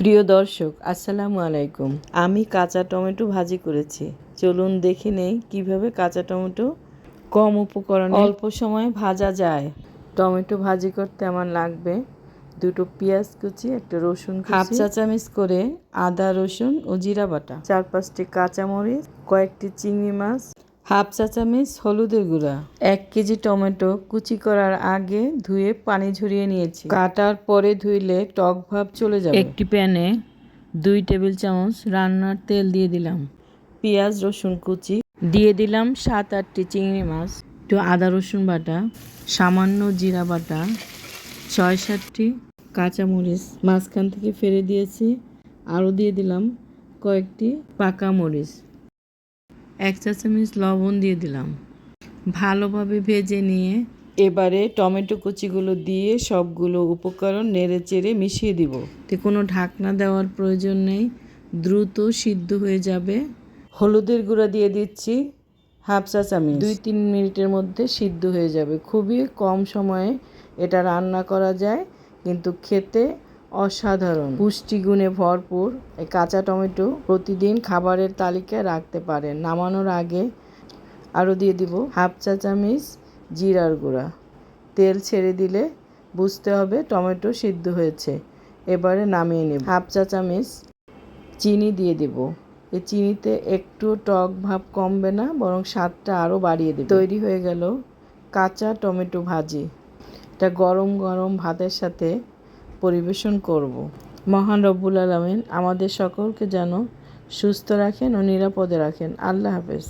প্রিয় দর্শক, আসসালামু আলাইকুম। আমি কাঁচা টমেটো ভাজি করেছি। চলুন দেখে নেই কীভাবে কাঁচা টমেটো কম উপকরণে অল্প সময়ে ভাজা যায়। টমেটো ভাজি করতে আমার লাগবে দুটো পেঁয়াজ কুচি, একটা রসুন হাফ চা চামচ করে আদা রসুন ও জিরা বাটা, চার পাঁচটি কাঁচামরিচ, কয়েকটি চিংড়ি মাছ হাফ চা চামচ হলুদের গুঁড়া এক কেজি টমেটো কুচি করার আগে ধুয়ে পানি ঝরিয়ে নিয়েছি। কাটার পরে ধুইলে টক ভাব চলে যাবে। একটি প্যানে দুই টেবিল চামচ রান্নার তেল দিয়ে দিলাম। পেঁয়াজ রসুন কুচি। দিয়ে দিলাম সাত আটটি চিংড়ি মাছ। একটু আদা রসুন বাটা সামান্য জিরা বাটা ছয় সাতটি কাঁচামরিচ। মাঝখান থেকে ফেলে দিয়েছি। আরও দিয়ে দিলাম কয়েকটি পাকা মরিচ। এক চা চামচ লবণ দিয়ে দিলাম। ভালোভাবে ভেজে নিয়ে এবারে টমেটো কুচিগুলো দিয়ে সবগুলো উপকরণ নেড়ে চেড়ে মিশিয়ে দিব। তে কোনো ঢাকনা দেওয়ার প্রয়োজন নেই। দ্রুত সিদ্ধ হয়ে যাবে। হলুদের গুঁড়া দিয়ে দিচ্ছি হাফ চা চামচ। দুই তিন মিনিটের মধ্যে সিদ্ধ হয়ে যাবে। খুবই কম সময়ে এটা রান্না করা যায়, কিন্তু খেতে অসাধারণ। পুষ্টিগুণে ভরপুর এই কাঁচা টমেটো প্রতিদিন খাবারের তালিকায় রাখতে পারেন। নামানোর আগে আরও দিয়ে দিব হাফ চা চামিচ জিরার গুঁড়া। তেল ছেড়ে দিলে বুঝতে হবে টমেটো সিদ্ধ হয়েছে। এবারে নামিয়ে নেব। হাফ চা চামচ চিনি দিয়ে দেব। এই চিনিতে একটু টক ভাব কমবে না, বরং স্বাদটা আরও বাড়িয়ে দেবে। তৈরি হয়ে গেল কাঁচা টমেটো ভাজি। এটা গরম গরম ভাতের সাথে পরিবেশন করব। মহান রব্বুল আলমেন আমাদের সকলকে যেন সুস্থ রাখেন ও নিরাপদে রাখেন আল্লাহ হাফেজ